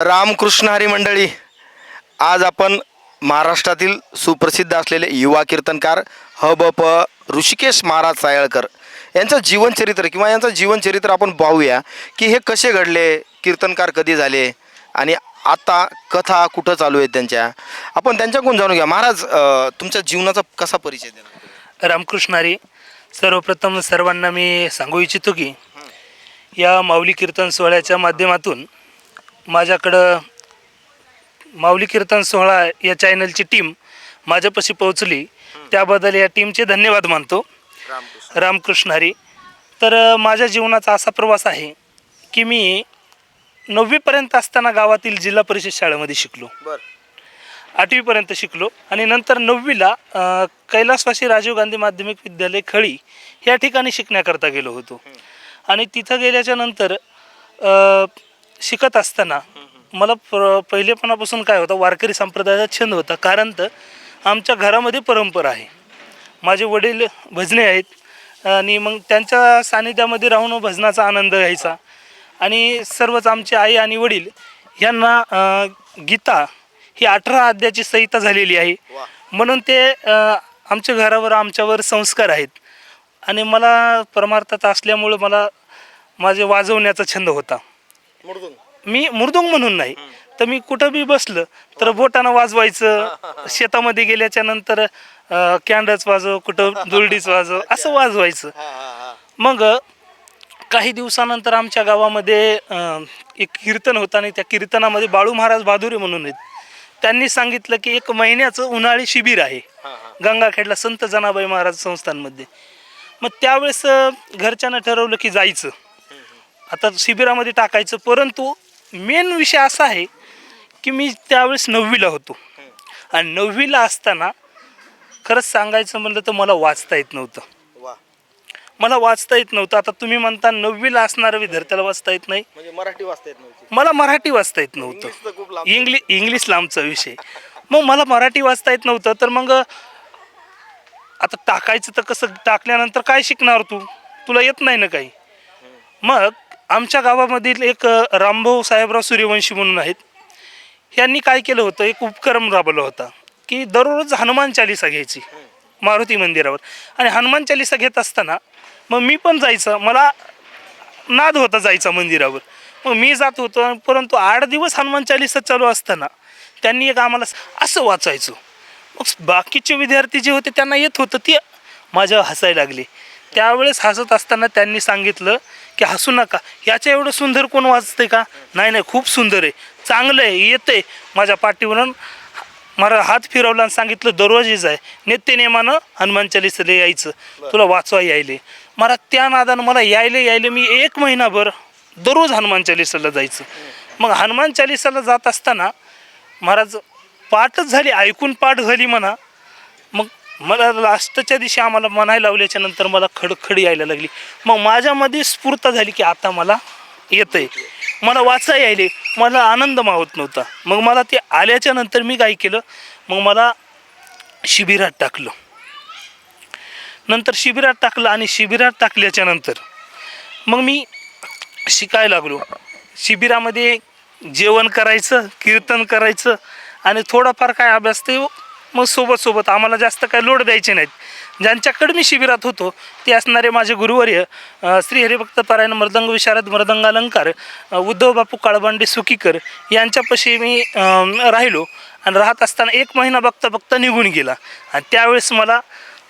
रामकृष्ण हरी मंडळी आज आपण महाराष्ट्रातील सुप्रसिद्ध असलेले युवा कीर्तनकार ह ब प ऋषिकेश महाराज सायळकर यांचं जीवनचरित्र किंवा यांचं जीवनचरित्र आपण पाहूया की हे कसे घडले कीर्तनकार कधी झाले आणि आता कथा कुठं चालू आहेत त्यांच्या. आपण त्यांच्याकडून जाणून घ्या. महाराज तुमच्या जीवनाचा कसा परिचय देणार? रामकृष्णारी सर्वप्रथम सर्वांना मी सांगू इच्छितो की या माऊली कीर्तन सोहळ्याच्या माध्यमातून माझ्याकडं माऊली कीर्तन सोहळा या चॅनलची टीम माझ्यापाशी पोहोचली. त्याबद्दल या टीमचे धन्यवाद मानतो. रामकृष्ण. हरी. तर माझ्या जीवनाचा असा प्रवास आहे की मी नववीपर्यंत असताना गावातील जिल्हा परिषद शाळेमध्ये शिकलो. आठवीपर्यंत शिकलो आणि नंतर नववीला कैलासवासी राजीव गांधी माध्यमिक विद्यालय खळी या ठिकाणी शिकण्याकरता गेलो होतो. आणि तिथं गेल्याच्यानंतर शिकत असताना मला प्र पहिलेपणापासून काय होतं वारकरी संप्रदायाचा छंद होता. कारण तर आमच्या घरामध्ये परंपरा आहे. माझे वडील भजने आहेत आणि मग त्यांच्या सानिध्यामध्ये राहून भजनाचा आनंद घ्यायचा. आणि सर्वच आमचे आई आणि वडील यांना गीता ही अठरा अध्यायाची संहिता झालेली आहे. म्हणून ते आमच्या घरावर आमच्यावर संस्कार आहेत. आणि मला परमार्थात असल्यामुळं मला माझे वाजवण्याचा छंद होता. मी मृदुंग म्हणून नाही. तर मी कुठं बी बसलं तर बोटानं वाजवायचं शेतामध्ये गेल्याच्यानंतर कॅन्डच वाजव कुठं दुरडीच वाजव असं वाजवायचं. मग काही दिवसानंतर आमच्या गावामध्ये एक कीर्तन होतं आणि त्या कीर्तनामध्ये बाळू महाराज बहादुरी म्हणून आहेत. त्यांनी सांगितलं की एक महिन्याचं उन्हाळी शिबिर आहे. गंगाखेडला संत जनाबाई महाराज संस्थांमध्ये मग त्यावेळेस घरच्यांनं ठरवलं की जायचं. आता शिबिरामध्ये टाकायचं परंतु मेन विषय असा आहे की मी त्यावेळेस नववीला होतो. आणि नववीला असताना खरंच सांगायचं म्हणलं तर मला वाचता येत नव्हतं. वा. मला वाचता येत नव्हतं. आता तुम्ही म्हणता नववीला असणाऱ्या विद्यार्थ्याला वाचता येत नाही. म्हणजे मराठी वाचता येत नव्हती. मला मराठी वाचता येत इंग्लिश तर नव्हतं लांब. इंग्लिश इंग्लिश लांबचा विषय. मग मला मराठी वाचता येत नव्हतं. तर मग आता टाकायचं तर कसं टाकल्यानंतर काय शिकणार तू? तुला येत नाही ना काही. मग आमच्या गावामधील एक रामभाऊ साहेबराव सूर्यवंशी म्हणून आहेत. यांनी काय केलं होतं? एक उपक्रम राबवला होता की दररोज हनुमान चालिसा घ्यायची मारुती मंदिरावर. आणि हनुमान चालिसा घेत असताना मग मी पण जायचं. मला नाद होता जायचा मंदिरावर. मग मी जात होतो परंतु आठ दिवस हनुमान चालिसा चालू असताना त्यांनी एक आम्हाला असं वाचायचं. मग बाकीचे विद्यार्थी जे होते त्यांना येत होतं ते माझ्यावर हसायला लागले. त्यावेळेस हसत असताना त्यांनी सांगितलं की हसू नका. याच्या एवढं सुंदर कोण वाचते का? नाही नाही खूप सुंदर आहे. चांगलं आहे येते माझ्या पाठीवरून मला हात फिरवला आणि सांगितलं दररोजच आहे. नित्यनेमानं हनुमान चालिसाला यायचं. तुला वाचवा यायले. मला त्या नादानं मला यायले यायले मी एक महिनाभर दररोज हनुमान चालिसाला जायचं. मग हनुमान चालिसाला जात असताना महाराज पाठच झाली ऐकून पाठ झाली म्हणा. मला लास्टच्या दिवशी आम्हाला म्हणायला लावल्याच्या नंतर मला खडखड यायला लागली. मग माझ्यामध्ये स्फूर्त झाली की आता मला येतंय. मला वाचा यायले मला आनंद मावत नव्हता. मग मला ते आल्याच्यानंतर मी काय केलं मग मला शिबिरात टाकलं. नंतर शिबिरात टाकलं आणि शिबिरात टाकल्याच्या नंतर मग मी शिकायला लागलो. शिबिरामध्ये जेवण करायचं कीर्तन करायचं आणि थोडाफार काय अभ्यास ते मग सोबत सोबत आम्हाला जास्त काय लोड द्यायचे नाहीत. ज्यांच्याकडे मी शिबिरात होतो ते असणारे माझे गुरुवर्य श्री हरिभक्त मृदंग विशारद मृदंगालंकार उद्धव बापू काळबांडे सुकीकर यांच्यापाशी मी राहिलो आणि राहत असताना एक महिना बघता बघता निघून गेला. आणि त्यावेळेस मला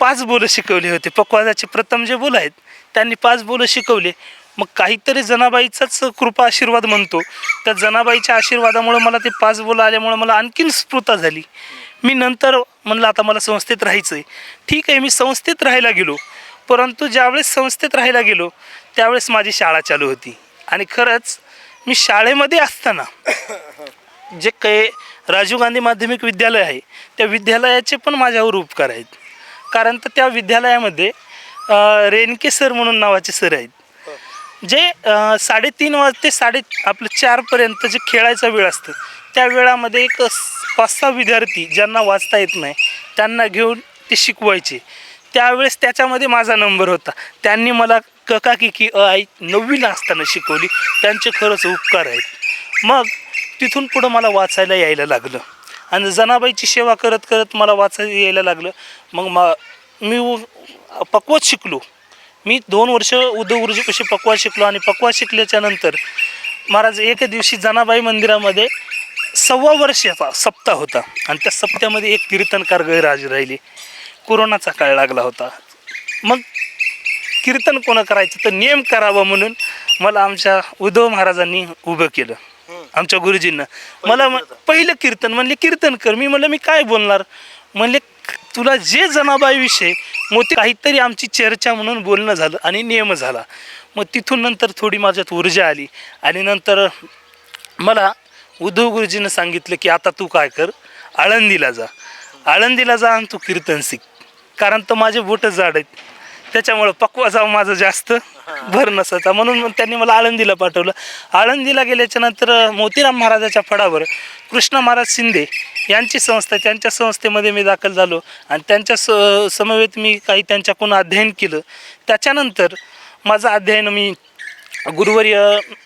पाच बोलं शिकवले होते. पकवाजाचे प्रथम जे बोल आहेत त्यांनी पाच बोलं शिकवले. मग काहीतरी जनाबाईचाच कृपा आशीर्वाद म्हणतो. त्या जनाबाईच्या आशीर्वादामुळे मला ते पाच बोलं आल्यामुळे मला आणखीन स्फूर्ता झाली. मी नंतर म्हणलं आता मला संस्थेत राहायचं आहे ठीक आहे मी संस्थेत राहायला गेलो. परंतु ज्यावेळेस संस्थेत राहायला गेलो त्यावेळेस माझी शाळा चालू होती. आणि खरंच मी शाळेमध्ये असताना जे काही राजीव गांधी माध्यमिक विद्यालय आहे त्या विद्यालयाचे पण माझ्यावर उपकार आहेत. कारण तर त्या विद्यालयामध्ये रेणके सर म्हणून नावाचे सर आहेत. जे साडेतीन वाज ते साडे आपलं चारपर्यंत जे खेळायचा वेळ असतं त्या वेळामध्ये एक पाच सहा विद्यार्थी ज्यांना वाचता येत नाही त्यांना घेऊन ते शिकवायचे. त्यावेळेस त्याच्यामध्ये माझा नंबर होता. त्यांनी मला कका की की अ आई नववीला असताना शिकवली. त्यांचे खरंच उपकार आहेत. मग तिथून पुढं मला वाचायला यायला लागलं. आणि जनाबाईची सेवा करत करत मला वाचायला यायला लागलं. मग मा मी उ- पक्वत शिकलो. मी दोन वर्ष उद्धव गुरुजीपाशी पक्वात शिकलो. आणि पक्वात शिकल्याच्यानंतर महाराज एके दिवशी जनाबाई मंदिरामध्ये सव्वा वर्षाचा सप्ताह होता आणि त्या सप्त्यामध्ये एक कीर्तनकार गैरहजर राहिले. कोरोनाचा काळ लागला होता. मग कीर्तन कोणा करायचं? तर नियम करावा म्हणून मला आमच्या उद्धव महाराजांनी उभं केलं. आमच्या गुरुजींना. मला पहिलं कीर्तन म्हणले कीर्तन कर. मी म्हणलं मी काय बोलणार? म्हणले तुला जे जनाबाईविषयी मोठी काहीतरी आमची चर्चा म्हणून बोलणं झालं आणि नियम झाला. मग तिथून नंतर थोडी माझ्यात ऊर्जा आली आणि नंतर मला उद्धव गुरुजीनं सांगितलं की आता तू काय कर? आळंदीला जा. आळंदीला जा आणि तू कीर्तन शिक. कारण तर माझे बोटं जाड आहेत. त्याच्यामुळं पक्वा जाऊ माझं जास्त. भर नसायचा म्हणून मग त्यांनी मला आळंदीला पाठवलं. आळंदीला गेल्याच्यानंतर मोतीराम महाराजाच्या फडावर कृष्ण महाराज शिंदे यांची संस्था त्यांच्या संस्थेमध्ये मी दाखल झालो. आणि त्यांच्या स समवेत मी काही त्यांच्याकडून अध्ययन केलं. त्याच्यानंतर माझं अध्ययन मी गुरुवर्य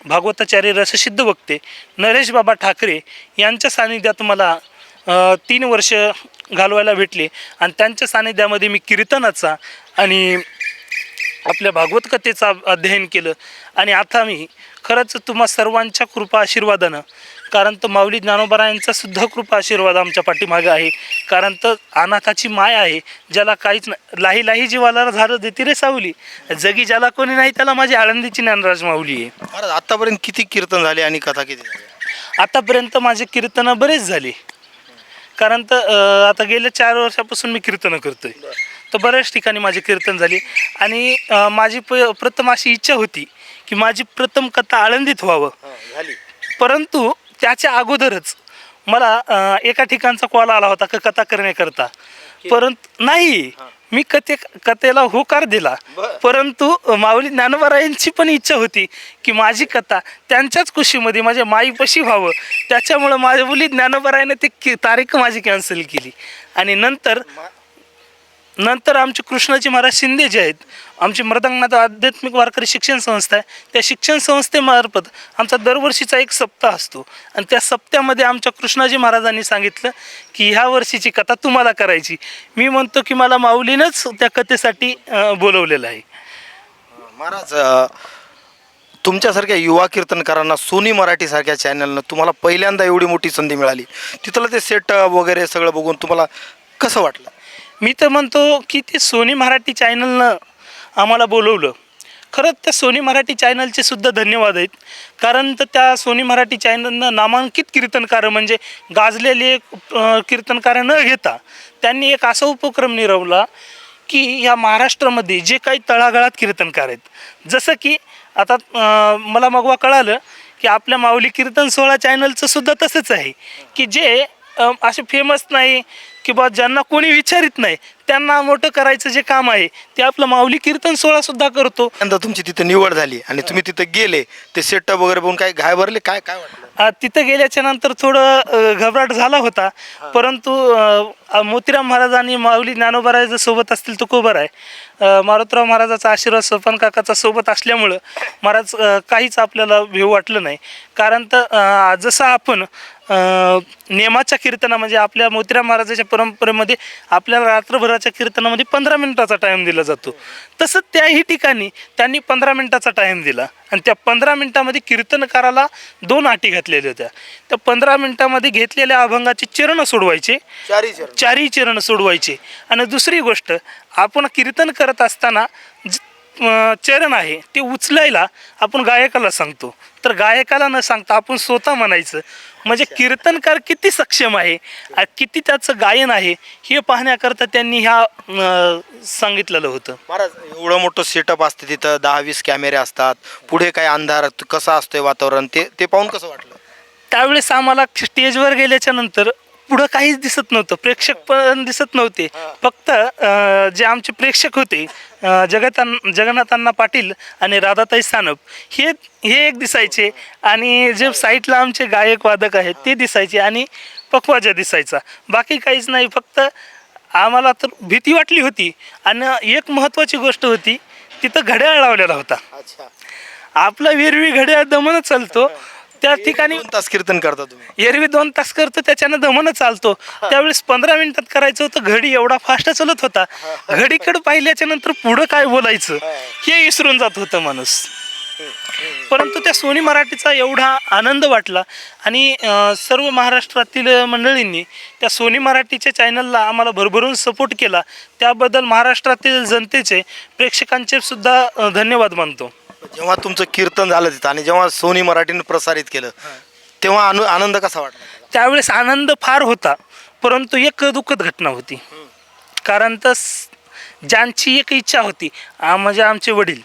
भागवताचार्य रससिद्ध वक्ते नरेश बाबा ठाकरे यांच्या सानिध्यात मला तीन वर्ष घालवायला भेटले आणि त्यांच्या सानिध्यामध्ये मी कीर्तनाचा आणि आपल्या भागवत कथेचा अध्ययन केलं. आणि आता मी खरंच तुम्हा सर्वांच्या कृपा आशीर्वादानं कारण तर माऊली ज्ञानोबरायांचा सुद्धा कृपा आशीर्वाद आमच्या पाठीमागे आहे. कारण तर अनाथाची माय आहे ज्याला काहीच नाही लाही लाही जीवाला झालं देते रे सावली. जगी ज्याला कोणी नाही त्याला माझी आळंदीची ज्ञानराज माऊली आहे. महाराज आतापर्यंत किती कीर्तन झाले आणि कथा किती झाल्या आतापर्यंत माझे कीर्तनं बरेच झाले. कारण तर अं, आता गेल्या चार वर्षापासून मी कीर्तनं करतोय. तर बऱ्याच ठिकाणी माझी कीर्तन झाली. आणि अं, माझी प प्रथम अशी इच्छा होती की माझी प्रथम कथा आळंदीत व्हावं. झाली. परंतु त्याच्या अगोदरच मला एका ठिकाणचा कॉल आला होता का कथा करण्याकरता. परंतु नाही. मी कथे कथेला होकार दिला. परंतु माऊली ज्ञानोबरायांची पण इच्छा होती की माझी कथा त्यांच्याच खुशीमध्ये माझ्या माईपाशी व्हावं. त्याच्यामुळं माझ्या मुली ज्ञानोबरायाने ती की- तारीख माझी कॅन्सल केली. आणि नंतर नंतर आमचे कृष्णाजी महाराज शिंदे जे आहेत आमची मृदंगनाथ आध्यात्मिक वारकरी शिक्षण संस्था आहे त्या शिक्षण संस्थेमार्फत आमचा दरवर्षीचा एक सप्ताह असतो. आणि त्या सप्त्यामध्ये आमच्या कृष्णाजी महाराजांनी सांगितलं की ह्या वर्षीची कथा तुम्हाला करायची. मी म्हणतो की मला माऊलीनंच त्या कथेसाठी बोलवलेलं आहे. महाराज तुमच्यासारख्या युवा कीर्तनकारांना सोनी मराठीसारख्या चॅनलनं तुम्हाला पहिल्यांदा एवढी मोठी संधी मिळाली. तिथलं ते सेटअप वगैरे सगळं बघून तुम्हाला कसं वाटलं? मी तर म्हणतो की ते सोनी मराठी चॅनलनं आम्हाला बोलवलं. खरंच त्या सोनी मराठी चॅनलचे सुद्धा धन्यवाद आहेत. कारण तर त्या सोनी मराठी चॅनलनं नामांकित कीर्तनकार म्हणजे गाजलेले कीर्तनकार न घेता त्यांनी एक असा उपक्रम निरवला की या महाराष्ट्रामध्ये जे काही तळागाळात कीर्तनकार आहेत. जसं की आता मला मगवा कळालं की आपल्या माऊली कीर्तन सोहळा चॅनलचं सुद्धा तसंच आहे की जे असे फेमस नाही किंवा ज्यांना कोणी विचारित नाही त्यांना मोठं करायचं जे काम आहे ते आपलं माऊली कीर्तन सोहळा सुद्धा करतो. नंतर तुमची तिथे निवड झाली आणि तुम्ही तिथे गेले ते सेटअप वगैरे बघून काय घाय भरले? काय काय वाटलं? तिथं गेल्याच्यानंतर थोडं अ, घबराट झाला होता. परंतु अ, मोतीराम महाराज आणि माऊली ज्ञानोबा जर सोबत असतील तर खूप आहे. अ, मारुतराव महाराजाचा आशीर्वाद सोपन काकाचा सोबत असल्यामुळं महाराज अ, काहीच आपल्याला भेव वाटलं नाही. कारण तर अ, जसं आपण अ, नेमाच्या कीर्तना म्हणजे आपल्या मोतीराम महाराजाच्या परंपरेमध्ये आपल्याला रात्रभराच्या कीर्तनामध्ये पंधरा मिनिटाचा टाईम दिला जातो. तसं त्याही ठिकाणी त्यांनी पंधरा मिनिटाचा टाईम दिला. आणि त्या पंधरा मिनिटामध्ये कीर्तनकाराला दोन अटी घातलेल्या होत्या. त्या पंधरा मिनिटामध्ये घेतलेल्या अभंगाचे चरण सोडवायचे. चारी चरण. चारही चरण सोडवायचे. आणि दुसरी गोष्ट आपण कीर्तन करत असताना चरण आहे ते उचलायला आपण गायकाला सांगतो. तर गायकाला न सांगता आपण स्वतः म्हणायचं म्हणजे कीर्तनकार किती सक्षम आहे? किती त्याचं गायन आहे? हे पाहण्याकरता त्यांनी ह्या सांगितलेलं होतं. महाराज एवढं मोठं सेटअप असते तिथं दहा वीस कॅमेरे असतात. पुढे काय अंधार कसं असतंय वातावरण ते ते पाहून कसं वाटलं? त्यावेळेस आम्हाला स्टेजवर गेल्याच्यानंतर पुढं काहीच दिसत नव्हतं. प्रेक्षक पण दिसत नव्हते. फक्त अं, जे आमचे प्रेक्षक होते अं, जगतान जगन्नाथांना पाटील आणि राधाताई सानप हे हे एक दिसायचे. आणि जे साईटला आमचे गायक वादक आहेत ते दिसायचे आणि पखवाजा दिसायचा. बाकी काहीच नाही. फक्त आम्हाला तर भीती वाटली होती. आणि एक महत्त्वाची गोष्ट होती तिथं घड्याळ लावलेला होता. अच्छा. आपला वेरवी घड्याळ दमन चालतो. त्या ठिकाणी दोन तास कीर्तन करता तुम्ही. एरवी दोन तास करतो त्याच्यानं दमन चालतो. त्यावेळेस पंधरा मिनिटात करायचं होतं घडी एवढा फास्ट चालत होता. घडीकडे पाहिल्याच्या नंतर पुढं काय बोलायचं? हे. विसरून जात होतं माणूस. परंतु त्या सोनी मराठीचा एवढा आनंद वाटला आणि सर्व महाराष्ट्रातील मंडळींनी त्या सोनी मराठीच्या चॅनलला आम्हाला भरभरून सपोर्ट केला. त्याबद्दल महाराष्ट्रातील जनतेचे प्रेक्षकांचे सुद्धा धन्यवाद मानतो. जेव्हा तुमचं कीर्तन झालं तिथं आणि जेव्हा सोनी मराठीने प्रसारित केलं तेव्हा अनु आनंद कसा वाटला? त्यावेळेस आनंद फार होता परंतु एक दुःखद घटना होती. कारण तर ज्यांची एक इच्छा होती आ- म्हणजे आमचे वडील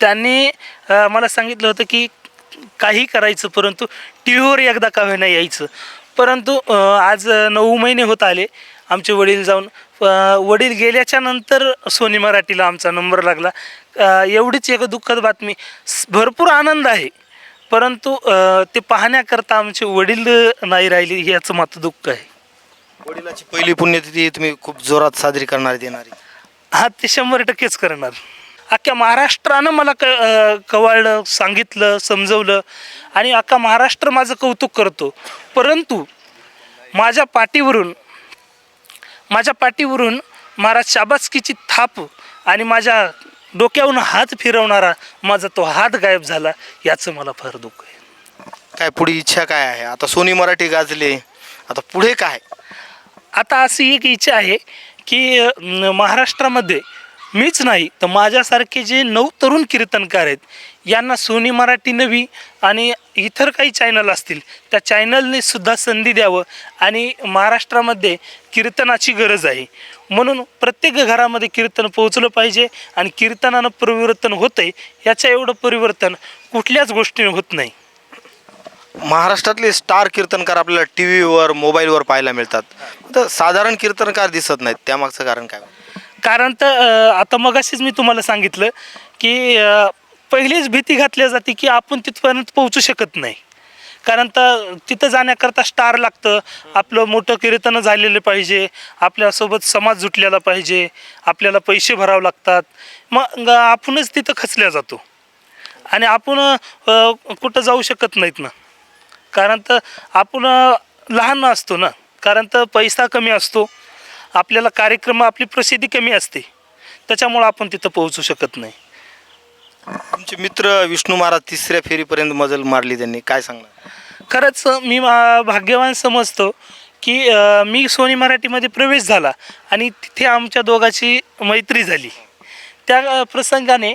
त्यांनी अ, मला सांगितलं होतं की काही करायचं परंतु टी व्हीवर एकदा का होईना यायचं. परंतु अ, आज नऊ महिने होत आले आमचे वडील जाऊन वडील गेल्याच्यानंतर सोनी मराठीला आमचा नंबर लागला. एवढीच एक दुःखद बातमी. भरपूर आनंद आहे. परंतु ते पाहण्याकरता आमचे वडील नाही राहिले याचं मात्र दुःख आहे. वडिलाची पहिली पुण्यतिथी तुम्ही खूप जोरात साजरी करणार देणारी. हा ते शंभर टक्केच करणार. अख्ख्या महाराष्ट्रानं मला क कवाळलं सांगितलं समजवलं आणि अख्खा महाराष्ट्र माझं कौतुक करतो. परंतु माझ्या पाठीवरून माझ्या पाठीवरून महाराज शाबासकीची थाप आणि माझ्या डोक्यावरून हात फिरवणारा माझा तो हात गायब झाला याचं मला फार दुःख आहे. काय पुढे इच्छा काय आहे? आता सोनी मराठी गाजले आता पुढे काय? आता अशी एक इच्छा आहे की अ, महाराष्ट्रामध्ये मीच नाही तर माझ्यासारखे जे नऊ तरुण कीर्तनकार आहेत यांना सोनी मराठी नवी आणि इतर काही चॅनल असतील त्या चॅनलने सुद्धा संधी द्यावं आणि महाराष्ट्रामध्ये कीर्तनाची गरज आहे. म्हणून प्रत्येक घरामध्ये कीर्तन पोहोचलं पाहिजे आणि कीर्तनानं परिवर्तन होतंय याचं एवढं परिवर्तन कुठल्याच गोष्टीने होत नाही. महाराष्ट्रातले स्टार कीर्तनकार आपल्याला टी व्हीवर मोबाईलवर पाहायला मिळतात. तर साधारण कीर्तनकार दिसत नाहीत त्यामागचं कारण काय? कारण तर आता मगाशीच मी तुम्हाला सांगितलं की पहिलीच भीती घातली जाते की आपण तिथपर्यंत पोहोचू शकत नाही. कारण तर तिथं जाण्याकरता स्टार लागतं. आपलं मोठं कीर्तन झालेलं पाहिजे. आपल्यासोबत समाज जुटलेला पाहिजे. आपल्याला पैसे भरावे लागतात. मग आपणच तिथं खचल्या जातो. आणि आपण कुठं जाऊ शकत नाहीत ना. कारण तर आपण लहान असतो ना. कारण तर पैसा कमी असतो. आपल्याला कार्यक्रम आपली प्रसिद्धी कमी असते. त्याच्यामुळं आपण तिथं पोहोचू शकत नाही. तुमचे मित्र विष्णू महाराज तिसऱ्या फेरीपर्यंत मजल मारली त्यांनी. काय सांगणार? खरंच मी भाग्यवान समजतो की मी सोनी मराठीमध्ये प्रवेश झाला आणि तिथे आमच्या दोघाची मैत्री झाली. त्या प्रसंगाने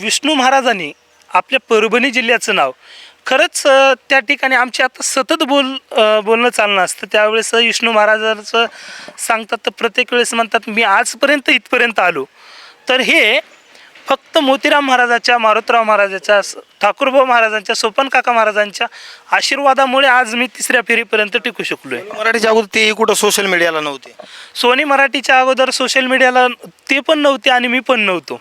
विष्णू महाराजांनी आपल्या परभणी जिल्ह्याचं नाव खरंच त्या ठिकाणी आमचे आता सतत बोल बोलणं चालणं असतं. त्यावेळेस विष्णू महाराजांचं सांगतात तर प्रत्येक वेळेस म्हणतात मी आजपर्यंत इथपर्यंत आलो. तर हे फक्त मोतीराम महाराजाच्या मारुतराव महाराजाच्या ठाकूरभाऊ महाराजांच्या सोपन काका महाराजांच्या आशीर्वादामुळे आज मी तिसऱ्या फेरीपर्यंत टिकू शकलो आहे मराठीच्या अगोदर तेही कुठं सोशल मीडियाला नव्हते? सोनी मराठीच्या अगोदर सोशल मीडियाला ते पण नव्हते आणि मी पण नव्हतो.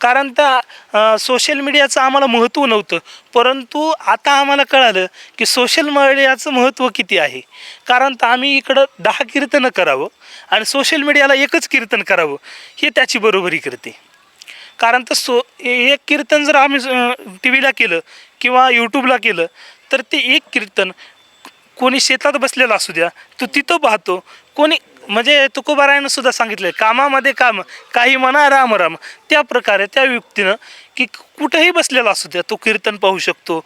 कारण त्या सोशल मीडियाचं आम्हाला महत्त्व नव्हतं. परंतु आता आम्हाला कळालं की सोशल मीडियाचं महत्त्व किती आहे. कारण तर आम्ही इकडं दहा कीर्तनं करावं आणि सोशल मीडियाला एकच कीर्तन करावं हे त्याची बरोबरी करते. कारण तर सो ए- एक कीर्तन जर आम्ही टी व्हीला केलं किंवा यूट्यूबला केलं तर ते एक कीर्तन कोणी शेतात बसलेला असू द्या तो तिथं पाहतो कोणी म्हणजे तुकोबारायनं सुद्धा सांगितलं कामामध्ये काम काही म्हणा राम राम. त्या प्रकारे त्या युक्तीनं की कुठंही बसलेला असू द्या तो कीर्तन पाहू शकतो.